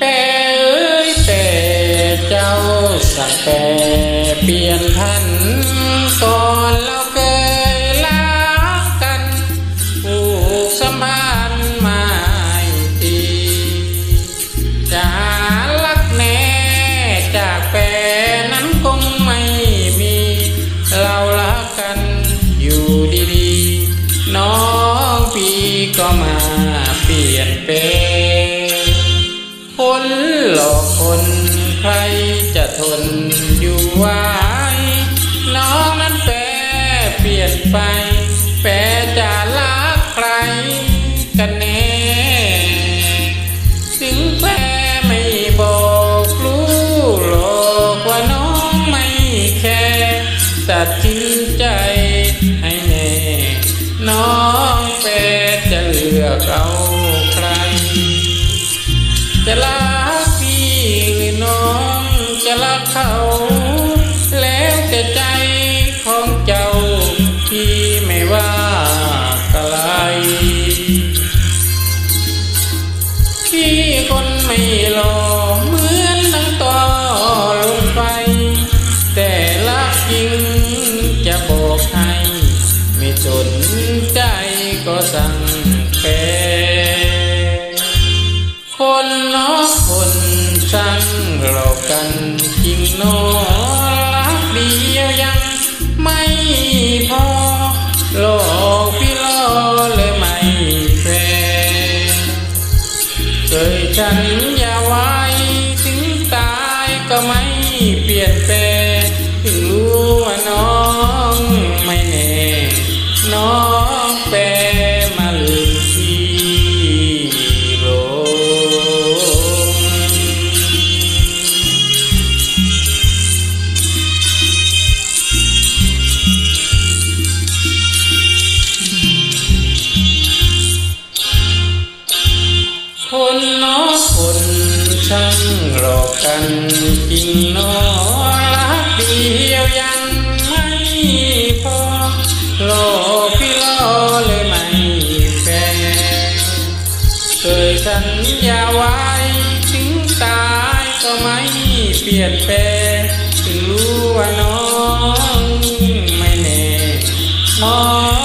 แต่เอ้ยแต่เจ้าสักแต่เปลี่ยนพันก่อน สัมพันธ์มาตีจะหาลักแน่จากแปนนั้นคงไม่มี เรารักกันอยู่ดีๆ น้องพี่ก็มาเปลี่ยนเป็น เลือกเอาใคร จะรักพี่หรือน้องจะรักเขา แล้วแต่ใจของเจ้าพี่ไม่ว่ากะไรพี่คนไม่หล่อเหมือนนังต่อลงไป แต่รักจริงจะบอกให้ ไม่สนใจก็สั่ง ช่างหลอกกันจริงนอรักเดียวยังไม่พอหลอกพี่ล่อเลยไม่แฟร์เคยฉันอย่าไว้ถึงตายก็ไม่เปลี่ยนแปลง คนช่างหลอกกันจริงนอรักเดียวยังไม่พอหลอกพี่ล่อเลยไม่แฟร์เคยสัญญาไว้ถึงตายก็ไม่เปลี่ยนแปลงถึงรู้ว่าน้องไม่แน่น้อง